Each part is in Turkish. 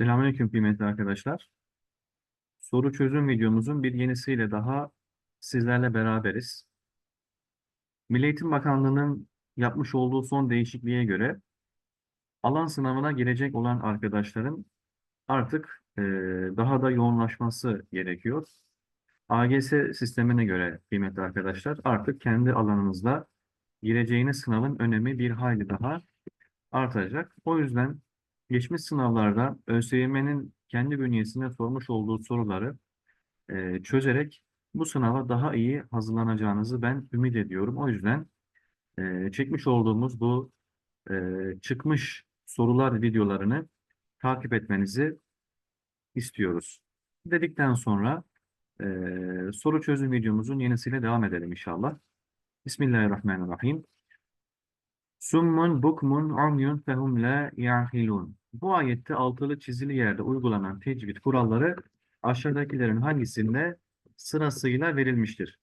Selamünaleyküm kıymetli arkadaşlar. Soru çözüm videomuzun bir yenisiyle daha sizlerle beraberiz. Milli Eğitim Bakanlığı'nın yapmış olduğu son değişikliğe göre alan sınavına girecek olan arkadaşların artık eee, daha da yoğunlaşması gerekiyor. AGS sistemine göre kıymetli arkadaşlar artık kendi alanınızda gireceğiniz sınavın önemi bir hayli daha artacak. O yüzden geçmiş sınavlarda ÖSYM'nin kendi bünyesinde sormuş olduğu soruları e, çözerek bu sınava daha iyi hazırlanacağınızı ben ümit ediyorum. O yüzden e, çekmiş olduğumuz bu e, çıkmış sorular videolarını takip etmenizi istiyoruz. Dedikten sonra e, soru çözüm videomuzun yenisiyle devam edelim inşallah. Bismillahirrahmanirrahim. Summun bukmun umyun fehum la ya'kilun. Bu ayette altılı çizili yerde uygulanan tecvid kuralları aşağıdakilerin hangisinde sırasıyla verilmiştir?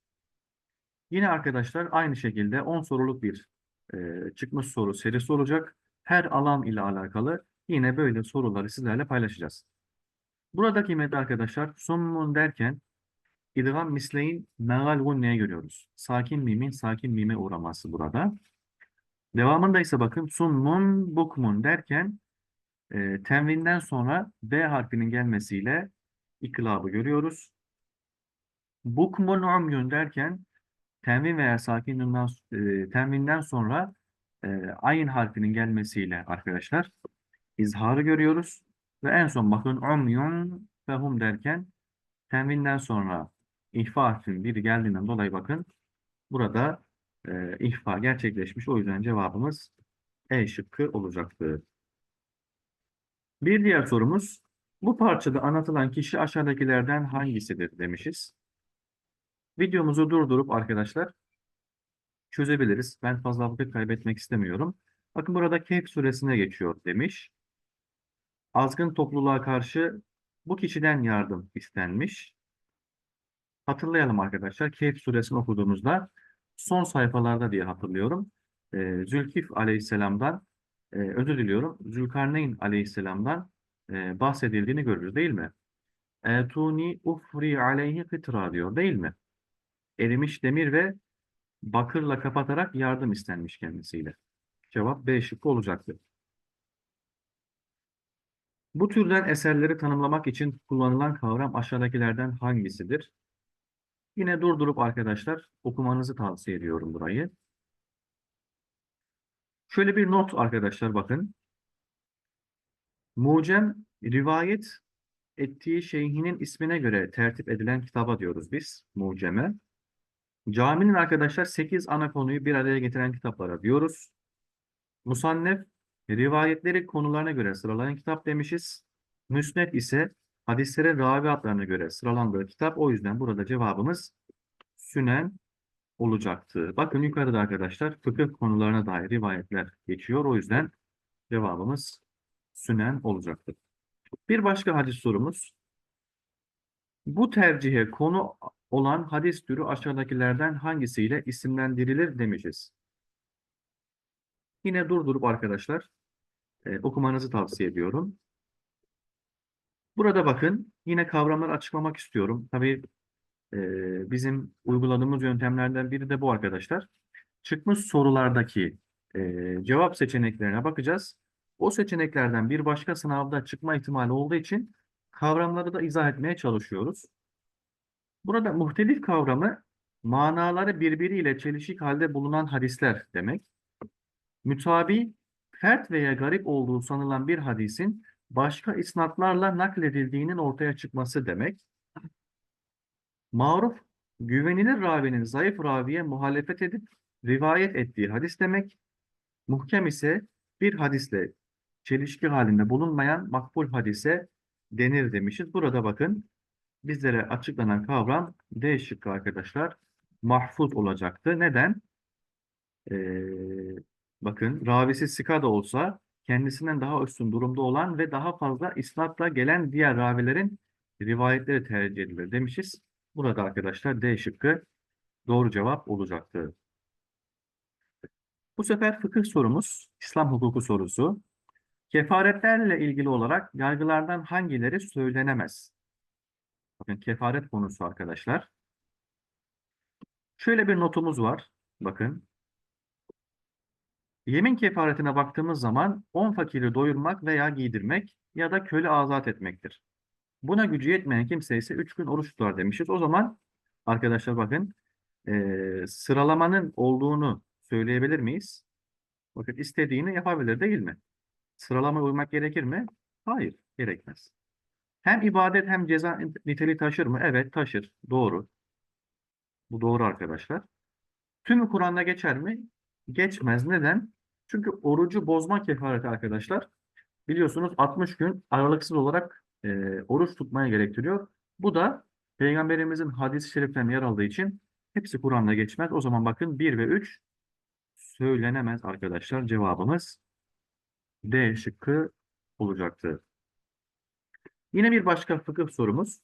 Yine arkadaşlar aynı şekilde 10 soruluk bir e, çıkmış soru serisi olacak. Her alan ile alakalı yine böyle soruları sizlerle paylaşacağız. Burada kıymetli arkadaşlar summun derken idgam misleyin megal gunneye görüyoruz. Sakin mimin sakin mime uğraması burada. Devamında ise bakın summun bukmun derken e, tenvinden sonra B harfinin gelmesiyle iklabı görüyoruz. Bukmun umyun derken tenvin veya sakin nundan, e, tenvinden sonra e, ayin harfinin gelmesiyle arkadaşlar izharı görüyoruz. Ve en son bakın umyun fehum derken tenvinden sonra ihfa harfinin biri geldiğinden dolayı bakın burada e, ihfa gerçekleşmiş. O yüzden cevabımız E şıkkı olacaktır. Bir diğer sorumuz, bu parçada anlatılan kişi aşağıdakilerden hangisidir demişiz. Videomuzu durdurup arkadaşlar çözebiliriz. Ben fazla vakit kaybetmek istemiyorum. Bakın burada Kehf suresine geçiyor demiş. Azgın topluluğa karşı bu kişiden yardım istenmiş. Hatırlayalım arkadaşlar. Kehf suresini okuduğumuzda son sayfalarda diye hatırlıyorum. Ee, Zülkif aleyhisselamdan e, özür diliyorum. Zülkarneyn aleyhisselamdan e, bahsedildiğini görürüz değil mi? Etuni ufri aleyhi kıtra diyor değil mi? Erimiş demir ve bakırla kapatarak yardım istenmiş kendisiyle. Cevap B şıkkı olacaktı. Bu türden eserleri tanımlamak için kullanılan kavram aşağıdakilerden hangisidir? Yine durdurup arkadaşlar okumanızı tavsiye ediyorum burayı. Şöyle bir not arkadaşlar bakın. Mucem rivayet ettiği şeyhinin ismine göre tertip edilen kitaba diyoruz biz muceme. Caminin arkadaşlar 8 ana konuyu bir araya getiren kitaplara diyoruz. Musannef rivayetleri konularına göre sıralayan kitap demişiz. Müsned ise hadislere ravi adlarına göre sıralandığı kitap. O yüzden burada cevabımız Sünen olacaktı. Bakın yukarıda arkadaşlar fıkıh konularına dair rivayetler geçiyor. O yüzden cevabımız Sünen olacaktır. Bir başka hadis sorumuz. Bu tercihe konu olan hadis türü aşağıdakilerden hangisiyle isimlendirilir demişiz. Yine durdurup arkadaşlar e, okumanızı tavsiye ediyorum. Burada bakın yine kavramları açıklamak istiyorum. Tabii e, bizim uyguladığımız yöntemlerden biri de bu arkadaşlar. Çıkmış sorulardaki e, cevap seçeneklerine bakacağız. O seçeneklerden bir başka sınavda çıkma ihtimali olduğu için kavramları da izah etmeye çalışıyoruz. Burada muhtelif kavramı manaları birbiriyle çelişik halde bulunan hadisler demek. Mütabi, fert veya garip olduğu sanılan bir hadisin başka isnatlarla nakledildiğinin ortaya çıkması demek. Maruf, güvenilir ravinin zayıf raviye muhalefet edip rivayet ettiği hadis demek. Muhkem ise bir hadisle çelişki halinde bulunmayan makbul hadise denir demişiz. Burada bakın bizlere açıklanan kavram D şıkkı arkadaşlar mahfuz olacaktı. Neden? Ee, bakın ravisi sika da olsa kendisinden daha üstün durumda olan ve daha fazla isnatla gelen diğer ravilerin rivayetleri tercih edilir demişiz. Burada arkadaşlar D şıkkı doğru cevap olacaktı. Bu sefer fıkıh sorumuz, İslam hukuku sorusu. Kefaretlerle ilgili olarak yargılardan hangileri söylenemez? Bakın kefaret konusu arkadaşlar. Şöyle bir notumuz var. Bakın. Yemin kefaretine baktığımız zaman 10 fakiri doyurmak veya giydirmek ya da köle azat etmektir. Buna gücü yetmeyen kimse ise 3 gün oruç tutar demişiz. O zaman arkadaşlar bakın eee, sıralamanın olduğunu söyleyebilir miyiz? Bakın istediğini yapabilir değil mi? Sıralamaya uymak gerekir mi? Hayır, gerekmez. Hem ibadet hem ceza niteliği taşır mı? Evet, taşır. Doğru. Bu doğru arkadaşlar. Tümü Kur'an'da geçer mi? Geçmez. Neden? Çünkü orucu bozma kefareti arkadaşlar. Biliyorsunuz 60 gün aralıksız olarak e, oruç tutmaya gerektiriyor. Bu da Peygamberimizin hadis-i şeriflerinde yer aldığı için hepsi Kur'an'da geçmez. O zaman bakın 1 ve 3 söylenemez arkadaşlar. Cevabımız D şıkkı olacaktı. Yine bir başka fıkıh sorumuz.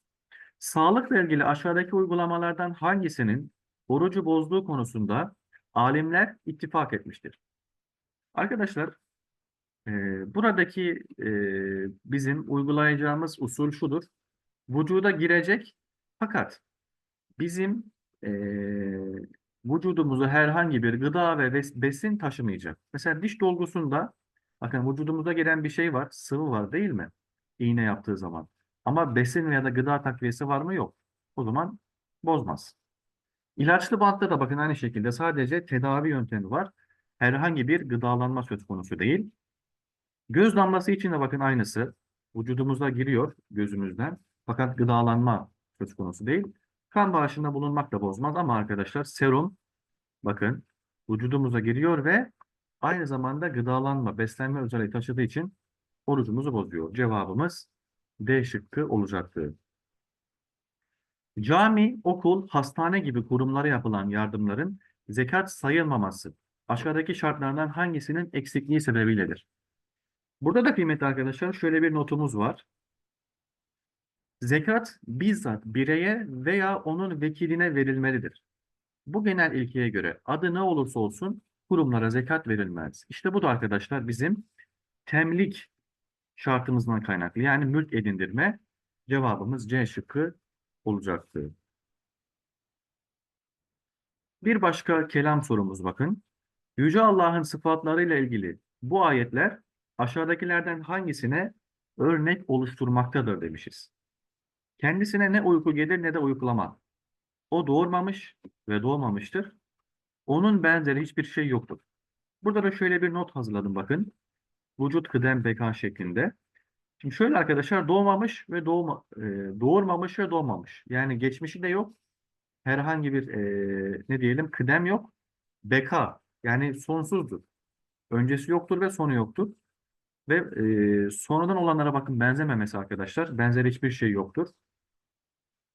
Sağlıkla ilgili aşağıdaki uygulamalardan hangisinin orucu bozduğu konusunda alimler ittifak etmiştir? Arkadaşlar, e, buradaki e, bizim uygulayacağımız usul şudur. Vücuda girecek fakat bizim e, vücudumuzu herhangi bir gıda ve bes- besin taşımayacak. Mesela diş dolgusunda bakın vücudumuza giren bir şey var, sıvı var değil mi? İğne yaptığı zaman. Ama besin veya da gıda takviyesi var mı? Yok. O zaman bozmaz. İlaçlı bantta da bakın aynı şekilde sadece tedavi yöntemi var. Herhangi bir gıdalanma söz konusu değil. Göz damlası için de bakın aynısı. Vücudumuza giriyor gözümüzden. Fakat gıdalanma söz konusu değil. Kan bağışında bulunmak da bozmaz ama arkadaşlar serum bakın vücudumuza giriyor ve aynı zamanda gıdalanma, beslenme özelliği taşıdığı için orucumuzu bozuyor. Cevabımız D şıkkı olacaktı. Cami, okul, hastane gibi kurumlara yapılan yardımların zekat sayılmaması aşağıdaki şartlardan hangisinin eksikliği sebebiyledir? Burada da kıymetli arkadaşlar şöyle bir notumuz var. Zekat bizzat bireye veya onun vekiline verilmelidir. Bu genel ilkeye göre adı ne olursa olsun kurumlara zekat verilmez. İşte bu da arkadaşlar bizim temlik şartımızdan kaynaklı. Yani mülk edindirme cevabımız C şıkkı olacaktı. Bir başka kelam sorumuz bakın. Yüce Allah'ın sıfatlarıyla ilgili bu ayetler aşağıdakilerden hangisine örnek oluşturmaktadır demişiz. Kendisine ne uyku gelir ne de uykulama. O doğurmamış ve doğmamıştır. Onun benzeri hiçbir şey yoktur. Burada da şöyle bir not hazırladım bakın. Vücut kıdem beka şeklinde. Şimdi şöyle arkadaşlar doğmamış ve doğma, e, doğurmamış ve doğmamış. Yani geçmişi de yok. Herhangi bir e, ne diyelim kıdem yok. Beka yani sonsuzdur. Öncesi yoktur ve sonu yoktur. Ve e, sonradan olanlara bakın benzememesi arkadaşlar. Benzeri hiçbir şey yoktur.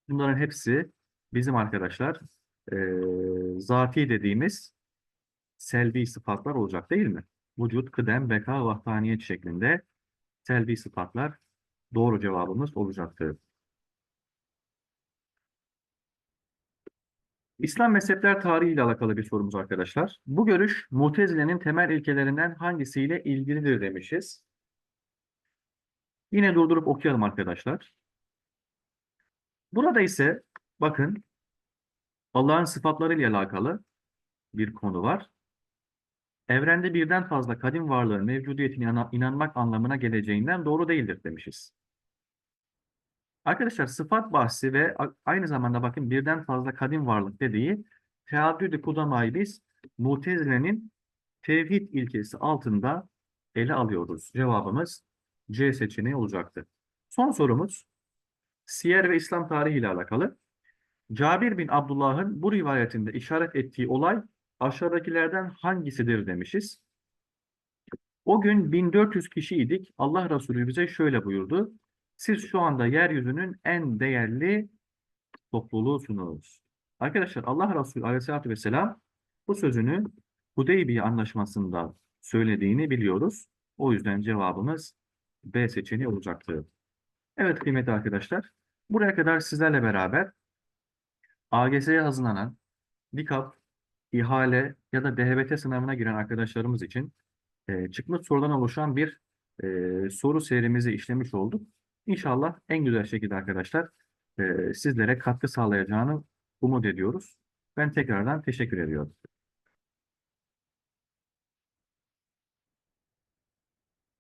Bunların hepsi bizim arkadaşlar e, zati dediğimiz selvi sıfatlar olacak değil mi? Vücut, kıdem, beka, vahdaniyet şeklinde selvi sıfatlar doğru cevabımız olacaktır. İslam mezhepler tarihi ile alakalı bir sorumuz arkadaşlar. Bu görüş Mutezile'nin temel ilkelerinden hangisiyle ilgilidir demişiz. Yine durdurup okuyalım arkadaşlar. Burada ise bakın Allah'ın sıfatlarıyla alakalı bir konu var. Evrende birden fazla kadim varlığın mevcudiyetine inan- inanmak anlamına geleceğinden doğru değildir demişiz. Arkadaşlar sıfat bahsi ve aynı zamanda bakın birden fazla kadim varlık dediği teaddüd-i kudamayı biz Mutezile'nin tevhid ilkesi altında ele alıyoruz. Cevabımız C seçeneği olacaktı. Son sorumuz Siyer ve İslam tarihi ile alakalı. Cabir bin Abdullah'ın bu rivayetinde işaret ettiği olay aşağıdakilerden hangisidir demişiz. O gün 1400 kişiydik. Allah Resulü bize şöyle buyurdu. Siz şu anda yeryüzünün en değerli topluluğusunuz. Arkadaşlar Allah Resulü Aleyhisselatü Vesselam bu sözünü Hudeybiye Anlaşması'nda söylediğini biliyoruz. O yüzden cevabımız B seçeneği olacaktı. Evet kıymetli arkadaşlar. Buraya kadar sizlerle beraber AGS'ye hazırlanan DİKAP, İHALE ya da DHBT sınavına giren arkadaşlarımız için e, çıkmış sorudan oluşan bir e, soru serimizi işlemiş olduk. İnşallah en güzel şekilde arkadaşlar e, sizlere katkı sağlayacağını umut ediyoruz. Ben tekrardan teşekkür ediyorum.